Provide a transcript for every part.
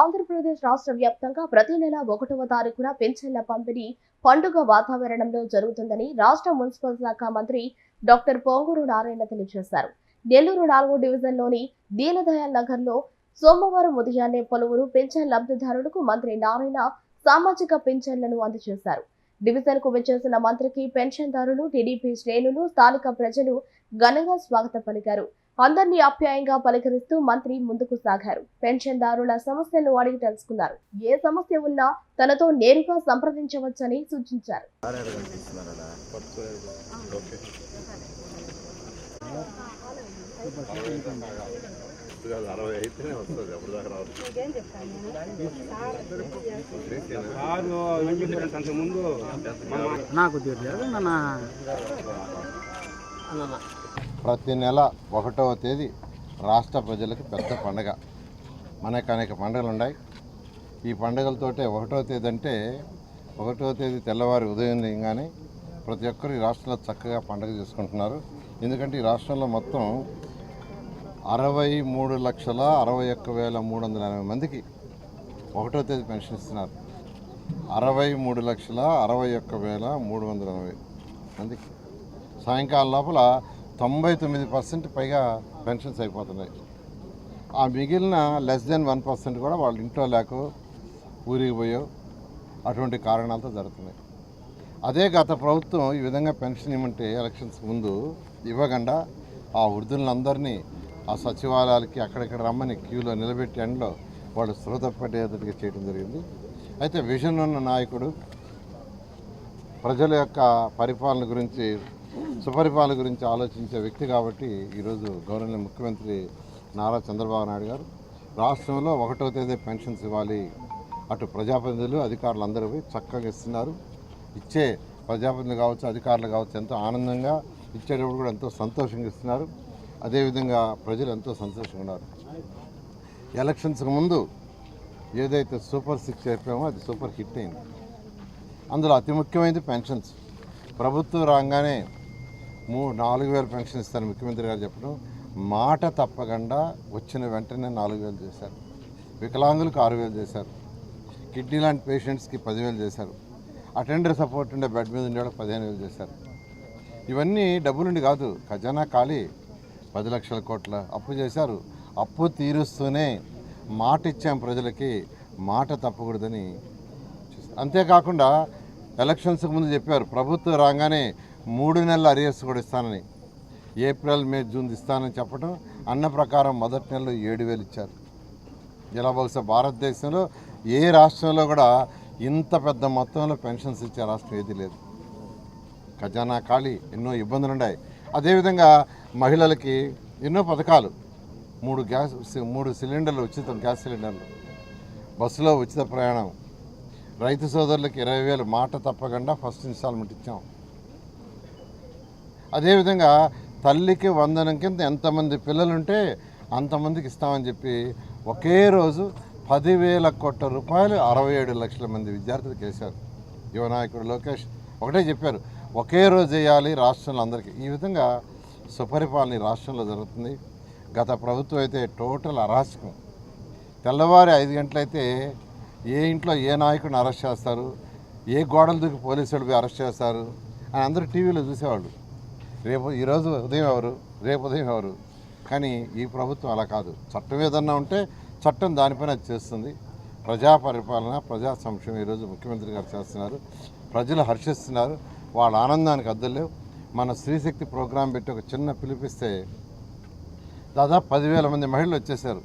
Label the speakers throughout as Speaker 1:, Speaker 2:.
Speaker 1: ఆంధ్రప్రదేశ్ రాష్ట్ర వ్యాప్తంగా ప్రతి నెల ఒకటవ తారీఖున పెన్షన్ల పంపిణీ పండుగ వాతావరణంలో జరుగుతుందని రాష్ట్ర మున్సిపల్ శాఖ మంత్రి డాక్టర్ పొంగూరు నారాయణ తెలియజేశారు. నెల్లూరు నాలుగో డివిజన్లోని దీనదయాల్ నగర్లో సోమవారం ఉదయాన్నే పలువురు పెన్షన్ లబ్ధిదారులకు మంత్రి నారాయణ సామాజిక పెన్షన్లను అందజేశారు. డివిజన్కు వచ్చేసిన మంత్రికి పెన్షన్దారులు టీడీపీ శ్రేణులు స్థానిక ప్రజలు ఘనంగా స్వాగతం పలికారు. అందరినీ ఆప్యాయంగా పలకరిస్తూ మంత్రి ముందుకు సాగారు. పెన్షన్దారుల సమస్యలు అడిగి తెలుసుకున్నారు. ఏ సమస్య ఉన్నా తనతో నేరుగా సంప్రదించవచ్చని సూచించారు.
Speaker 2: నాకు తెలియదు.
Speaker 3: ప్రతి నెల ఒకటవ తేదీ రాష్ట్ర ప్రజలకు పెద్ద పండగ. మనకు అనేక పండుగలు ఉన్నాయి. ఈ పండుగలతోటే ఒకటవ తేదీ అంటే ఒకటవ తేదీ తెల్లవారి ఉదయం కానీ ప్రతి ఒక్కరు ఈ రాష్ట్రంలో చక్కగా పండుగ చేసుకుంటున్నారు. ఎందుకంటే ఈ రాష్ట్రంలో మొత్తం అరవై మూడు లక్షల అరవై ఒక్క వేల మూడు వందల ఎనభై మందికి ఒకటో తేదీ పెన్షన్ ఇస్తున్నారు. అరవై మూడు లక్షల అరవై ఒక్క వేల మూడు వందల ఎనభై మందికి. సాయంకాలం లోపల తొంభై తొమ్మిది పర్సెంట్ పైగా పెన్షన్స్ అయిపోతున్నాయి. ఆ మిగిలిన లెస్ దెన్ వన్ పర్సెంట్ కూడా వాళ్ళ ఇంట్లో లేక ఊరికి పోయో అటువంటి కారణాలతో జరుగుతున్నాయి. అదే గత ప్రభుత్వం ఈ విధంగా పెన్షన్ ఇవ్వమంటే ఎలక్షన్స్ ముందు ఇవ్వకుండా ఆ వృద్ధులందరినీ ఆ సచివాలయాలకి అక్కడక్కడ రమ్మని క్యూలో నిలబెట్టి ఎండ్లో వాళ్ళు స్పృహ చేయడం జరిగింది. అయితే విజన్ ఉన్న నాయకుడు ప్రజల యొక్క పరిపాలన గురించి సుపరిపాలన గురించి ఆలోచించే వ్యక్తి కాబట్టి ఈరోజు గౌరవనీయ ముఖ్యమంత్రి నారా చంద్రబాబు నాయుడు గారు రాష్ట్రంలో ఒకటో తేదీ పెన్షన్స్ ఇవ్వాలి. అటు ప్రజాప్రతినిధులు అధికారులు అందరూ చక్కగా ఇస్తున్నారు. ఇచ్చే ప్రజాప్రతినిధులు కావచ్చు అధికారులు కావచ్చు ఎంతో ఆనందంగా ఇచ్చేటప్పుడు కూడా ఎంతో సంతోషంగా ఇస్తున్నారు. అదేవిధంగా ప్రజలు ఎంతో సంతోషంగా ఉన్నారు. ఎలక్షన్స్కి ముందు ఏదైతే సూపర్ సిక్స్ చెప్పామో అది సూపర్ హిట్ అయింది. అందులో అతి ముఖ్యమైనది పెన్షన్స్. ప్రభుత్వం రాగానే మూ నాలుగు వేలు పెన్షన్ ఇస్తాను ముఖ్యమంత్రి గారు చెప్పడం. మాట తప్పకుండా వచ్చిన వెంటనే నాలుగు వేలు చేశారు. వికలాంగులకు ఆరు వేలు చేశారు. కిడ్నీ లాంటి పేషెంట్స్కి పదివేలు చేశారు. అటెండర్ సపోర్ట్ ఉండే బెడ్ మీద ఉండే పదిహేను వేలు చేశారు. ఇవన్నీ డబ్బులుండి కాదు ఖజానా ఖాళీ. పది లక్షల కోట్ల అప్పు చేశారు. అప్పు తీరుస్తూనే మాట ఇచ్చాం ప్రజలకి మాట తప్పకూడదని అంతేకాకుండా ఎలక్షన్స్కి ముందు చెప్పారు. ప్రభుత్వం రాగానే మూడు నెలల అరియర్స్ కూడా ఇస్తానని. ఏప్రిల్ మే జూన్ ఇస్తానని చెప్పడం అన్న ప్రకారం మొదటి నెలలో ఏడు వేలు ఇచ్చారు. ఇలా బహుశా భారతదేశంలో ఏ రాష్ట్రంలో కూడా ఇంత పెద్ద మొత్తంలో పెన్షన్స్ ఇచ్చే రాష్ట్రం ఏది లేదు. ఖజానా ఖాళీ ఎన్నో ఇబ్బందులు ఉన్నాయి అదేవిధంగా మహిళలకి ఎన్నో పథకాలు. మూడు గ్యాస్ మూడు సిలిండర్లు ఉచితం గ్యాస్ సిలిండర్లు. బస్సులో ఉచిత ప్రయాణం. రైతు సోదరులకి ఇరవై వేలు మాట తప్పకుండా ఫస్ట్ ఇన్స్టాల్మెంట్ ఇచ్చాం. అదేవిధంగా తల్లికి వందనం కింద ఎంతమంది పిల్లలుంటే అంతమందికి ఇస్తామని చెప్పి ఒకే రోజు పదివేల కోట్ల రూపాయలు అరవై ఏడు లక్షల మంది విద్యార్థులకు వేశారు యువ నాయకుడు లోకేష్ ఒకటే చెప్పారు ఒకే రోజు చేయాలి రాష్ట్రంలో అందరికీ. ఈ విధంగా సుపరిపాలన రాష్ట్రంలో జరుగుతుంది. గత ప్రభుత్వం అయితే టోటల్ అరాచకం. తెల్లవారి ఐదు గంటలైతే ఏ ఇంట్లో ఏ నాయకుడిని అరెస్ట్ చేస్తారు ఏ గోడల దూకి పోలీసులు పోయి అరెస్ట్ చేస్తారు అని అందరూ టీవీలో చూసేవాళ్ళు. రేపు ఈరోజు ఉదయం ఎవరు? రేపు ఉదయం ఎవరు? కానీ ఈ ప్రభుత్వం అలా కాదు. చట్టం ఏదన్నా ఉంటే చట్టం దానిపైన చేస్తుంది. ప్రజా పరిపాలన ప్రజా సంక్షేమం ఈరోజు ముఖ్యమంత్రి గారు చేస్తున్నారు. ప్రజలు హర్షిస్తున్నారు. వాళ్ళ ఆనందానికి అద్దలేవు. మన స్త్రీశక్తి ప్రోగ్రాం పెట్టి ఒక చిన్న పిలిపిస్తే దాదాపు పదివేల మంది మహిళలు వచ్చేసారు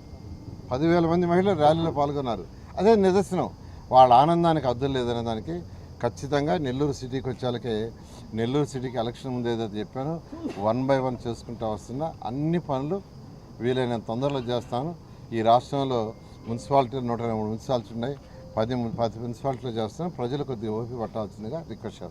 Speaker 3: పదివేల మంది మహిళలు ర్యాలీలో పాల్గొన్నారు. అదే నిదర్శనం. వాళ్ళ ఆనందానికి అద్దులు లేదనే దానికి ఖచ్చితంగా నెల్లూరు సిటీకి వచ్చేలకే నెల్లూరు సిటీకి ఎలక్షన్ ముందు ఏదైతే చెప్పానో వన్ బై వన్ చేసుకుంటూ వస్తున్నా అన్ని పనులు వీలైనంత తొందరలో చేస్తాను. ఈ రాష్ట్రంలో మున్సిపాలిటీలు నూట ఎనభై మున్సిపాలిటీ ఉన్నాయి. పది పది మున్సిపాలిటీలో చేస్తాను. ప్రజలు కొద్దిగా ఓపి పట్టాల్సిందిగా రిక్వెస్ట్ చేస్తాను.